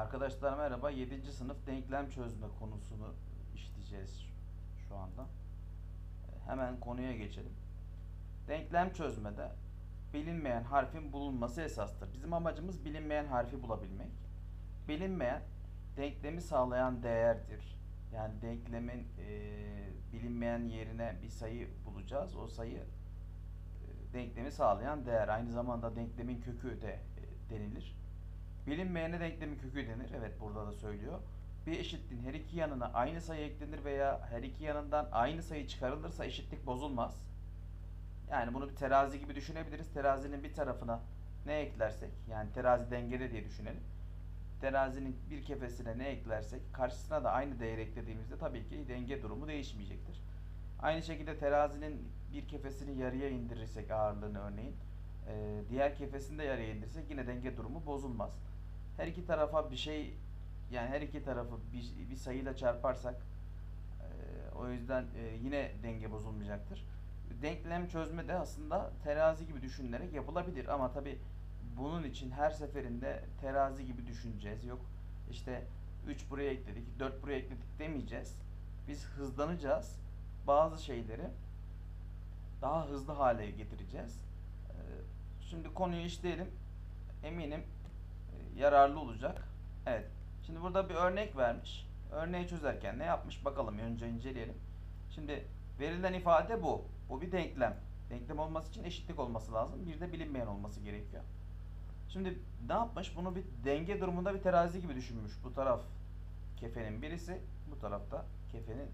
Arkadaşlar merhaba. 7. sınıf denklem çözme konusunu işleyeceğiz şu anda. E, Hemen konuya geçelim. Denklem çözmede bilinmeyen harfin bulunması esastır. Bizim amacımız bilinmeyen harfi bulabilmek. Bilinmeyen denklemi sağlayan değerdir. Yani denklemin e, bilinmeyen yerine bir sayı bulacağız. O sayı e, denklemi sağlayan değer. Aynı zamanda denklemin kökü de e, denilir. Bilinmeyene denklemin kökü denir. Evet burada da söylüyor. Bir eşitliğin her iki yanına aynı sayı eklenir veya her iki yanından aynı sayı çıkarılırsa eşitlik bozulmaz. Yani bunu bir terazi gibi düşünebiliriz. Terazinin bir tarafına ne eklersek yani terazi dengede diye düşünelim. Terazinin bir kefesine ne eklersek karşısına da aynı değer eklediğimizde tabii ki denge durumu değişmeyecektir. Aynı şekilde terazinin bir kefesini yarıya indirirsek ağırlığını örneğin diğer kefesini de yarıya indirirsek yine denge durumu bozulmaz. Her iki tarafa bir şey yani her iki tarafı bir, bir sayıyla çarparsak o yüzden yine denge bozulmayacaktır. Denklem çözme de aslında terazi gibi düşünülerek yapılabilir ama tabi bunun için her seferinde terazi gibi düşüneceğiz. Yok işte 3 buraya ekledik, 4 buraya ekledik demeyeceğiz. Biz hızlanacağız. Bazı şeyleri daha hızlı hale getireceğiz. Şimdi konuyu işleyelim. Eminim yararlı olacak. Evet. Şimdi burada bir örnek vermiş. Örneği çözerken ne yapmış bakalım önce inceleyelim. Şimdi verilen ifade bu. Bu bir denklem. Denklem olması için eşitlik olması lazım. Bir de bilinmeyen olması gerekiyor. Şimdi ne yapmış? Bunu bir denge durumunda bir terazi gibi düşünmüş. Bu taraf kefenin birisi, bu tarafta kefenin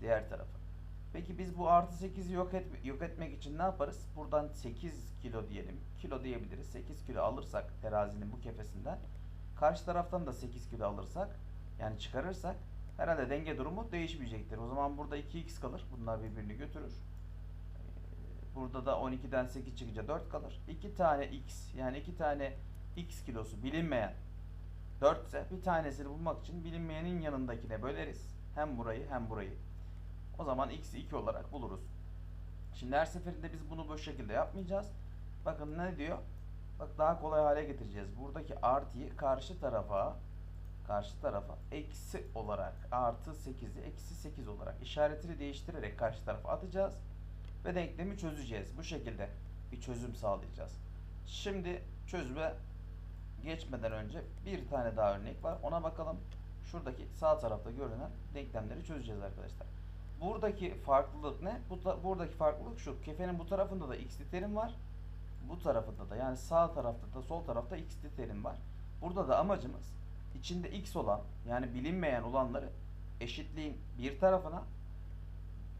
diğer tarafı. Peki biz bu artı 8'i yok, et, yok etmek için ne yaparız? Buradan 8 kilo diyelim. Kilo diyebiliriz. 8 kilo alırsak terazinin bu kefesinden. Karşı taraftan da 8 kilo alırsak yani çıkarırsak herhalde denge durumu değişmeyecektir. O zaman burada 2x kalır. Bunlar birbirini götürür. Ee, Burada da 12'den 8 çıkınca 4 kalır. 2 tane x yani 2 tane x kilosu bilinmeyen 4 ise bir tanesini bulmak için bilinmeyenin yanındakine böleriz. Hem burayı hem burayı. O zaman x'i 2 olarak buluruz. Şimdi her seferinde biz bunu bu şekilde yapmayacağız. Bakın ne diyor? Bak daha kolay hale getireceğiz. Buradaki artıyı karşı tarafa karşı tarafa eksi olarak artı 8'i eksi 8 olarak işaretini değiştirerek karşı tarafa atacağız. Ve denklemi çözeceğiz. Bu şekilde bir çözüm sağlayacağız. Şimdi çözüme geçmeden önce bir tane daha örnek var. Ona bakalım. Şuradaki sağ tarafta görünen denklemleri çözeceğiz arkadaşlar. Buradaki farklılık ne? Bu ta- buradaki farklılık şu. Kefenin bu tarafında da x'li terim var. Bu tarafında da yani sağ tarafta da sol tarafta x'li terim var. Burada da amacımız içinde x olan yani bilinmeyen olanları eşitliğin bir tarafına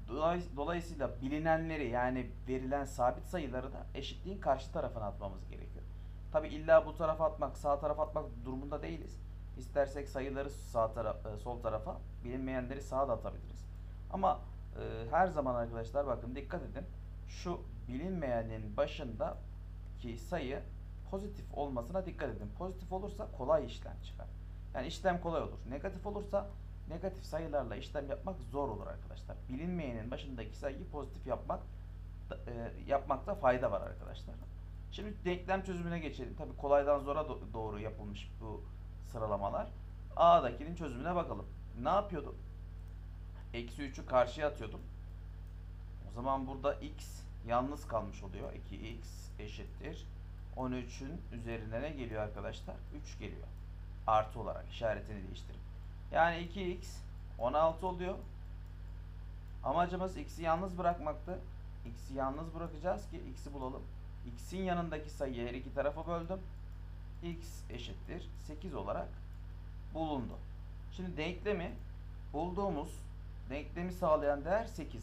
dolay- dolayısıyla bilinenleri yani verilen sabit sayıları da eşitliğin karşı tarafına atmamız gerekiyor. Tabi illa bu tarafa atmak, sağ tarafa atmak durumunda değiliz. İstersek sayıları sağ taraf, e, sol tarafa, bilinmeyenleri sağa da atabiliriz. Ama e, her zaman arkadaşlar bakın dikkat edin. Şu bilinmeyenin başındaki sayı pozitif olmasına dikkat edin. Pozitif olursa kolay işlem çıkar. Yani işlem kolay olur. Negatif olursa negatif sayılarla işlem yapmak zor olur arkadaşlar. Bilinmeyenin başındaki sayıyı pozitif yapmak e, yapmakta fayda var arkadaşlar. Şimdi denklem çözümüne geçelim. Tabi kolaydan zora do- doğru yapılmış bu sıralamalar. A'dakinin çözümüne bakalım. Ne yapıyordum? Eksi 3'ü karşıya atıyordum. O zaman burada x yalnız kalmış oluyor. 2x eşittir. 13'ün üzerine ne geliyor arkadaşlar? 3 geliyor. Artı olarak işaretini değiştirip. Yani 2x 16 oluyor. Amacımız x'i yalnız bırakmaktı. X'i yalnız bırakacağız ki x'i bulalım. X'in yanındaki sayıyı her iki tarafa böldüm. X eşittir 8 olarak bulundu. Şimdi denklemi bulduğumuz denklemi sağlayan değer 8.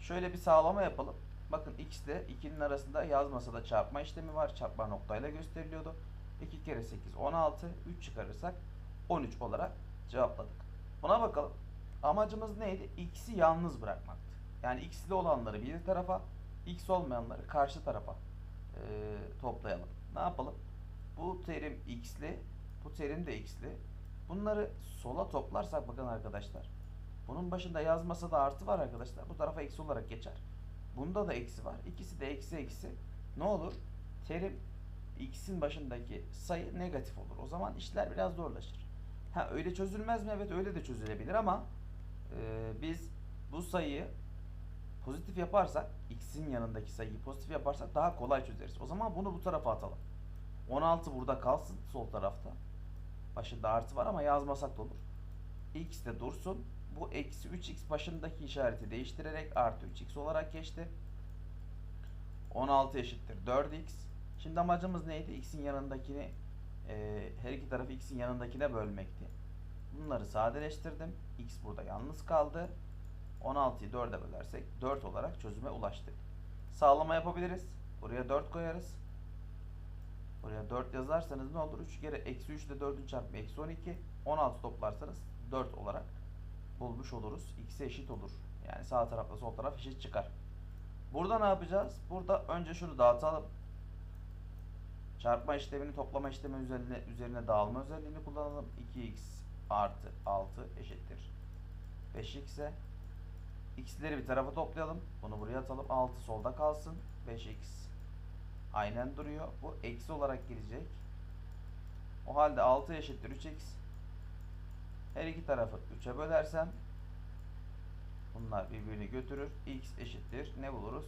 Şöyle bir sağlama yapalım. Bakın x ile 2'nin arasında yazmasa da çarpma işlemi var. Çarpma noktayla gösteriliyordu. 2 kere 8 16. 3 çıkarırsak 13 olarak cevapladık. Buna bakalım. Amacımız neydi? X'i yalnız bırakmaktı. Yani x'li olanları bir tarafa, x olmayanları karşı tarafa e, toplayalım. Ne yapalım? Bu terim x'li, bu terim de x'li. Bunları sola toplarsak bakın arkadaşlar. Bunun başında yazmasa da artı var arkadaşlar. Bu tarafa eksi olarak geçer. Bunda da eksi var. İkisi de eksi eksi. Ne olur? Terim x'in başındaki sayı negatif olur. O zaman işler biraz zorlaşır. Ha öyle çözülmez mi? Evet öyle de çözülebilir ama e, biz bu sayıyı pozitif yaparsak x'in yanındaki sayıyı pozitif yaparsak daha kolay çözeriz. O zaman bunu bu tarafa atalım. 16 burada kalsın sol tarafta. Başında artı var ama yazmasak da olur. X de dursun. Bu eksi 3x başındaki işareti değiştirerek artı 3x olarak geçti. 16 eşittir 4x. Şimdi amacımız neydi? X'in yanındakini e, her iki tarafı x'in yanındakine bölmekti. Bunları sadeleştirdim. X burada yalnız kaldı. 16'yı 4'e bölersek 4 olarak çözüme ulaştık. Sağlama yapabiliriz. Buraya 4 koyarız. Buraya 4 yazarsanız ne olur? 3 kere eksi 3 ile 4'ün çarpımı eksi 12. 16 toplarsanız 4 olarak bulmuş oluruz. X'e eşit olur. Yani sağ tarafla sol taraf eşit çıkar. Burada ne yapacağız? Burada önce şunu dağıtalım. Çarpma işlemini toplama işlemi üzerine, üzerine dağılma özelliğini kullanalım. 2x artı 6 eşittir. 5x'e x'leri bir tarafa toplayalım. Bunu buraya atalım. 6 solda kalsın. 5x aynen duruyor. Bu eksi olarak gelecek. O halde 6 eşittir 3x. Her iki tarafı 3'e bölersem bunlar birbirini götürür. x eşittir. Ne buluruz?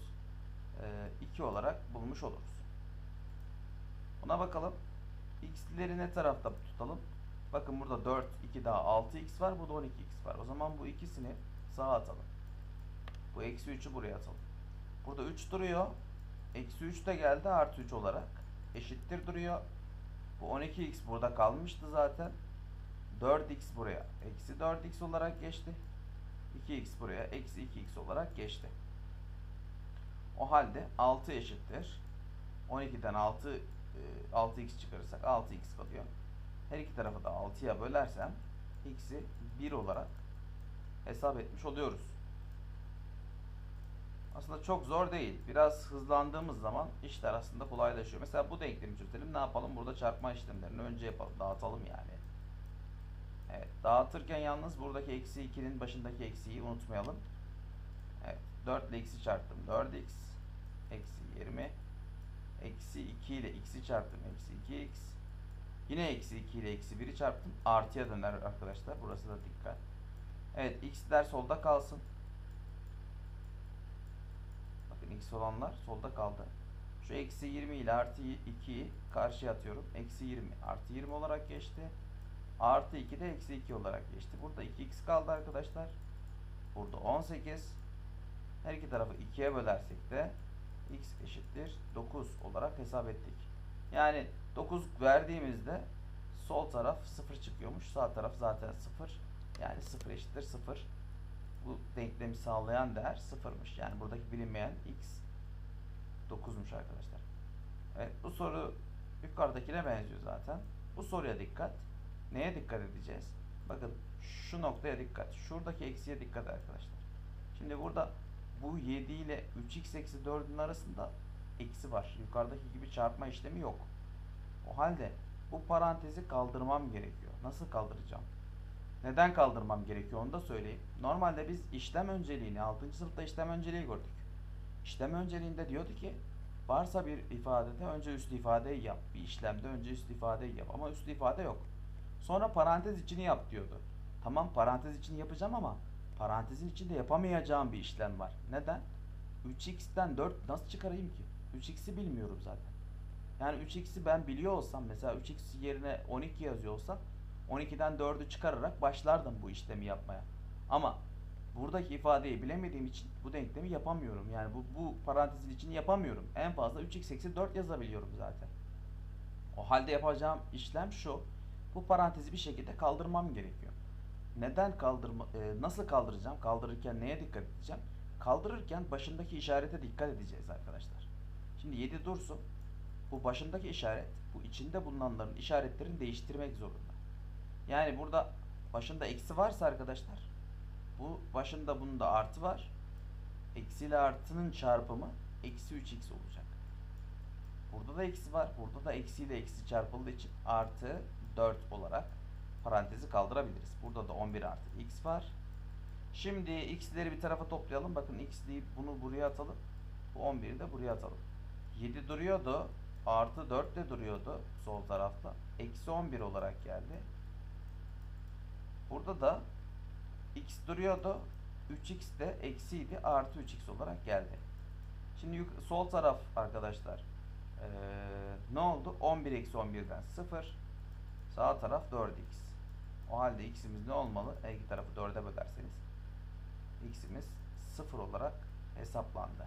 Ee, 2 olarak bulmuş oluruz. Buna bakalım. x'leri ne tarafta tutalım? Bakın burada 4, 2 daha 6x var. Burada 12x var. O zaman bu ikisini sağa atalım. Bu eksi 3'ü buraya atalım. Burada 3 duruyor. Eksi 3 de geldi artı 3 olarak. Eşittir duruyor. Bu 12x burada kalmıştı zaten. 4x buraya. Eksi 4x olarak geçti. 2x buraya. Eksi 2x olarak geçti. O halde 6 eşittir. 12'den 6 e, 6x çıkarırsak 6x kalıyor. Her iki tarafı da 6'ya bölersem x'i 1 olarak hesap etmiş oluyoruz. Aslında çok zor değil. Biraz hızlandığımız zaman işler aslında kolaylaşıyor. Mesela bu denklemi çözelim. Ne yapalım? Burada çarpma işlemlerini önce yapalım. Dağıtalım yani. Evet. Dağıtırken yalnız buradaki eksi 2'nin başındaki eksiyi unutmayalım. Evet. 4 ile x'i çarptım. 4x eksi 20 eksi 2 ile x'i çarptım. Eksi 2x Yine eksi 2 ile eksi 1'i çarptım. Artıya döner arkadaşlar. Burası da dikkat. Evet x'ler solda kalsın. Bakın x olanlar solda kaldı. Şu eksi 20 ile artı 2'yi karşıya atıyorum. Eksi 20 artı 20 olarak geçti. Artı 2 de eksi 2 olarak geçti. Burada 2x kaldı arkadaşlar. Burada 18. Her iki tarafı 2'ye bölersek de x eşittir 9 olarak hesap ettik. Yani 9 verdiğimizde sol taraf 0 çıkıyormuş. Sağ taraf zaten 0. Yani 0 eşittir 0. Bu denklemi sağlayan değer 0'mış. Yani buradaki bilinmeyen x 9'muş arkadaşlar. Evet bu soru yukarıdakine benziyor zaten. Bu soruya dikkat. Neye dikkat edeceğiz? Bakın şu noktaya dikkat. Şuradaki eksiye dikkat arkadaşlar. Şimdi burada bu 7 ile 3x eksi 4'ün arasında eksi var. Yukarıdaki gibi çarpma işlemi yok. O halde bu parantezi kaldırmam gerekiyor. Nasıl kaldıracağım? Neden kaldırmam gerekiyor onu da söyleyeyim. Normalde biz işlem önceliğini 6. sınıfta işlem önceliği gördük. İşlem önceliğinde diyordu ki varsa bir ifadede önce üst ifadeyi yap. Bir işlemde önce üst ifadeyi yap ama üst ifade yok. Sonra parantez içini yap diyordu. Tamam parantez içini yapacağım ama parantezin içinde yapamayacağım bir işlem var. Neden? 3x'ten 4 nasıl çıkarayım ki? 3x'i bilmiyorum zaten. Yani 3x'i ben biliyor olsam mesela 3x yerine 12 yazıyor olsam 12'den 4'ü çıkararak başlardım bu işlemi yapmaya. Ama buradaki ifadeyi bilemediğim için bu denklemi yapamıyorum. Yani bu, bu parantezin içini yapamıyorum. En fazla 3x eksi 4 yazabiliyorum zaten. O halde yapacağım işlem şu. Bu parantezi bir şekilde kaldırmam gerekiyor. Neden kaldırma, e, nasıl kaldıracağım? Kaldırırken neye dikkat edeceğim? Kaldırırken başındaki işarete dikkat edeceğiz arkadaşlar. Şimdi 7 dursun. Bu başındaki işaret, bu içinde bulunanların işaretlerini değiştirmek zorunda. Yani burada başında eksi varsa arkadaşlar, bu başında bunda artı var. Eksi ile artının çarpımı eksi 3x olacak. Burada da eksi var. Burada da eksi ile eksi çarpıldığı için artı 4 olarak parantezi kaldırabiliriz. Burada da 11 artı x var. Şimdi x'leri bir tarafa toplayalım. Bakın x deyip bunu buraya atalım. Bu 11'i de buraya atalım. 7 duruyordu. Artı 4 de duruyordu sol tarafta. Eksi 11 olarak geldi. Burada da x duruyordu. 3x de eksiydi. Artı 3x olarak geldi. Şimdi sol taraf arkadaşlar eee, ne oldu? 11 eksi 11'den 0. Sağ taraf 4x. O halde x'imiz ne olmalı? Her iki tarafı 4'e bölerseniz x'imiz 0 olarak hesaplandı.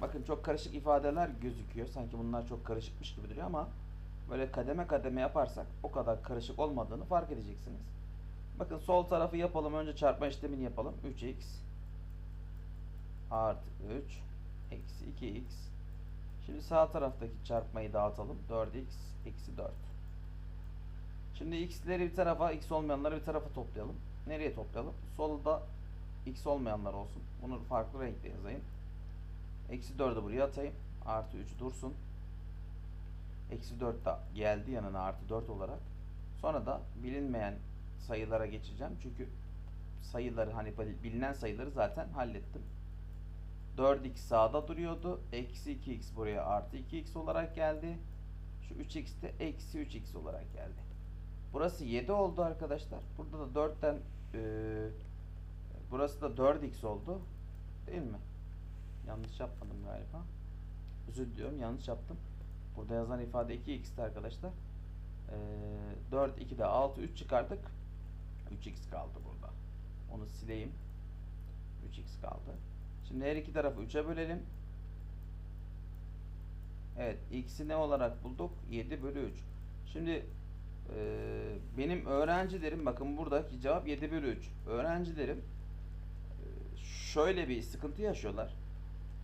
Bakın çok karışık ifadeler gözüküyor. Sanki bunlar çok karışıkmış gibi duruyor ama böyle kademe kademe yaparsak o kadar karışık olmadığını fark edeceksiniz. Bakın sol tarafı yapalım. Önce çarpma işlemini yapalım. 3x artı 3 eksi 2x. Şimdi sağ taraftaki çarpmayı dağıtalım. 4x eksi 4. Şimdi x'leri bir tarafa, x olmayanları bir tarafa toplayalım. Nereye toplayalım? Solda x olmayanlar olsun. Bunu farklı renkle yazayım. Eksi 4'ü buraya atayım. Artı 3 dursun. Eksi 4 de geldi yanına artı 4 olarak. Sonra da bilinmeyen sayılara geçeceğim. Çünkü sayıları hani bilinen sayıları zaten hallettim. 4x sağda duruyordu. Eksi 2x buraya artı 2x olarak geldi. Şu 3x de eksi 3x olarak geldi. Burası 7 oldu arkadaşlar. Burada da 4'ten eee, burası da 4x oldu. Değil mi? Yanlış yapmadım galiba. Özür diliyorum yanlış yaptım. Burada yazan ifade 2x'ti arkadaşlar. Ee, 4, 2 de 6, 3 çıkardık. 3x kaldı burada. Onu sileyim. 3x kaldı. Şimdi her iki tarafı 3'e bölelim. Evet x'i ne olarak bulduk? 7 bölü 3. Şimdi e, benim öğrencilerim bakın buradaki cevap 7 bölü 3. Öğrencilerim e, şöyle bir sıkıntı yaşıyorlar.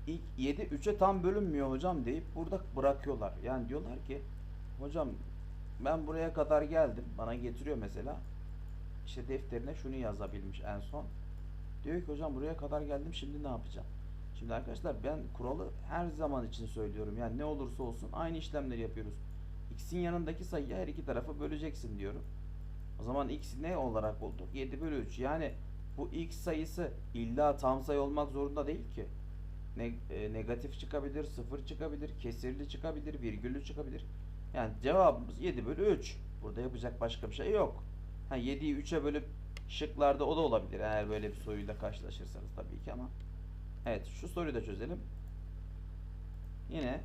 İlk 7 3'e tam bölünmüyor hocam deyip burada bırakıyorlar. Yani diyorlar ki hocam ben buraya kadar geldim. Bana getiriyor mesela. İşte defterine şunu yazabilmiş en son. Diyor ki hocam buraya kadar geldim şimdi ne yapacağım? Şimdi arkadaşlar ben kuralı her zaman için söylüyorum. Yani ne olursa olsun aynı işlemleri yapıyoruz. X'in yanındaki sayıyı her iki tarafa böleceksin diyorum. O zaman x ne olarak bulduk? 7 bölü 3. Yani bu x sayısı illa tam sayı olmak zorunda değil ki. Ne, e, negatif çıkabilir, sıfır çıkabilir, kesirli çıkabilir, virgüllü çıkabilir. Yani cevabımız 7 bölü 3. Burada yapacak başka bir şey yok. Ha 7'yi 3'e bölüp şıklarda o da olabilir eğer böyle bir soruyla karşılaşırsanız tabii ki ama. Evet şu soruyu da çözelim. Yine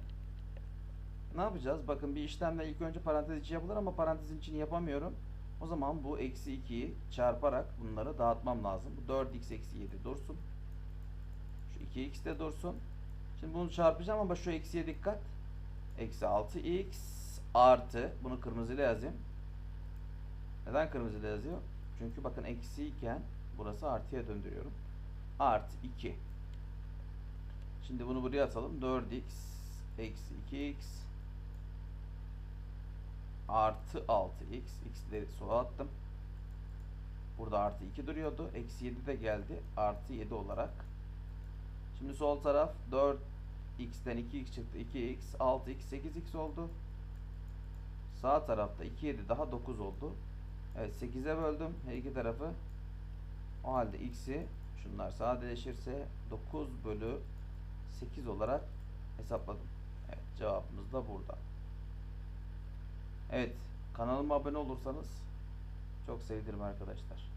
ne yapacağız? Bakın bir işlemde ilk önce parantez içi yapılır ama parantezin içini yapamıyorum. O zaman bu eksi 2'yi çarparak bunları dağıtmam lazım. Bu 4x eksi 7 dursun. Şu 2x de dursun. Şimdi bunu çarpacağım ama şu eksiye dikkat. Eksi 6x artı bunu kırmızıyla yazayım. Neden kırmızıyla yazıyor? Çünkü bakın eksi iken burası artıya döndürüyorum. Artı 2. Şimdi bunu buraya atalım. 4x eksi 2x artı 6x. x'leri sola attım. Burada artı 2 duruyordu. Eksi 7 de geldi. Artı 7 olarak. Şimdi sol taraf 4x'ten 2x çıktı. 2x, 6x, 8x oldu. Sağ tarafta 2, 7 daha 9 oldu. Evet 8'e böldüm her iki tarafı. O halde x'i şunlar sadeleşirse 9 bölü 8 olarak hesapladım. Evet cevabımız da burada. Evet kanalıma abone olursanız çok sevinirim arkadaşlar.